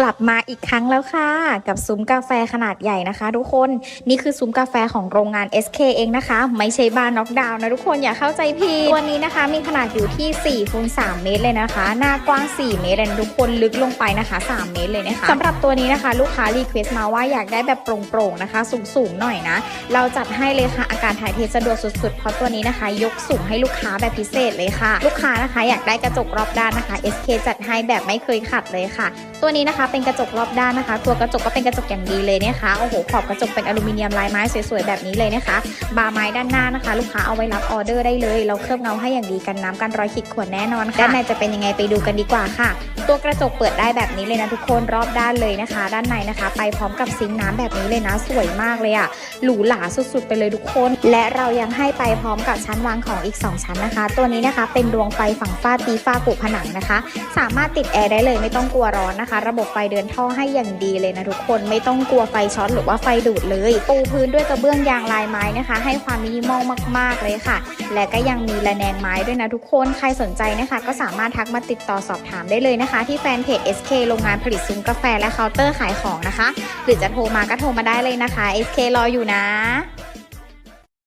กลับมาอีกครั้งแล้วค่ะ กับซุ้มกาแฟขนาดใหญ่นะคะ ทุกคนนี่คือซุ้มกาแฟของโรงงาน SK เองนะคะ ไม่ใช่บ้านน็อกดาวน์นะทุกคนอย่าเข้าใจผิดตัวนี้นะคะ มีขนาดอยู่ที่4คูณ3เมตรเลยนะคะ หน้ากว้าง 4 เมตรเลยนะทุกคนลึกลงไปนะคะ 3 เมตรเลยนะคะสำหรับตัวนี้นะคะ ลูกค้ารีเควสต์มาว่าอยากได้แบบโปร่งๆนะคะ สูงๆหน่อยนะ เราจัดให้เลยค่ะ อาการถ่ายเทสะดวกสุดๆเพราะตัวนี้นะคะ ยกสูงให้ลูกค้าแบบพิเศษเลยค่ะ ลูกค้านะคะ อยากได้กระจกรอบด้านนะคะ SK จัดให้แบบไม่เคยขัดเลยค่ะ ตัวนี้นะคะเป็นกระจกรอบด้านนะคะ ตัวกระจกก็เป็นกระจกอย่างดีเลยนะคะโอ้โหขอบกระจกเป็นอลูมิเนียมลายไม้สวยๆแบบนี้เลยนะคะ บาร์ไม้ด้านหน้านะคะ ลูกค้าเอาไว้รับออเดอร์ได้เลย เราเคลือบเงาให้อย่างดีกันน้ำกันรอยขีดข่วนแน่นอนค่ะด้านในจะเป็นยังไงไปดูกันดีกว่าค่ะ ตัวกระจกเปิดได้แบบนี้เลยนะทุกคนรอบด้านเลยนะคะ ด้านในนะคะ ไปพร้อมกับซิงค์น้ำแบบนี้เลยนะ สวยมากเลยอะหรูหราสุดๆ ไปเลยทุกคน และเรายังให้ไปพร้อมกับชั้นวางของอีก 2 ชั้นนะคะ ตัวนี้นะคะเป็นดวงไฟฝั่งฝ้าตีฝ้าปูผนังนะคะ สามารถติดแอร์ได้เลยไม่ต้องกลัวร้อนนะคะ ระบบไฟเดินท่อให้อย่างดีเลยนะทุกคนไม่ต้องกลัวไฟช็อตหรือว่าไฟดูดเลยปูพื้นด้วยกระเบื้องยางลายไม้นะคะ ให้ความมินิมอลมาก ๆ เลยค่ะ และก็ยังมีระแนงไม้ด้วยนะทุกคนใครสนใจนะคะ ก็สามารถทักมาติดต่อสอบถามได้เลยนะคะ ที่แฟนเพจ SK โรงงานผลิตซุ้มกาแฟและเคาน์เตอร์ขายของนะคะ หรือจะโทรมาก็โทรมาได้เลยนะคะ SK รออยู่นะ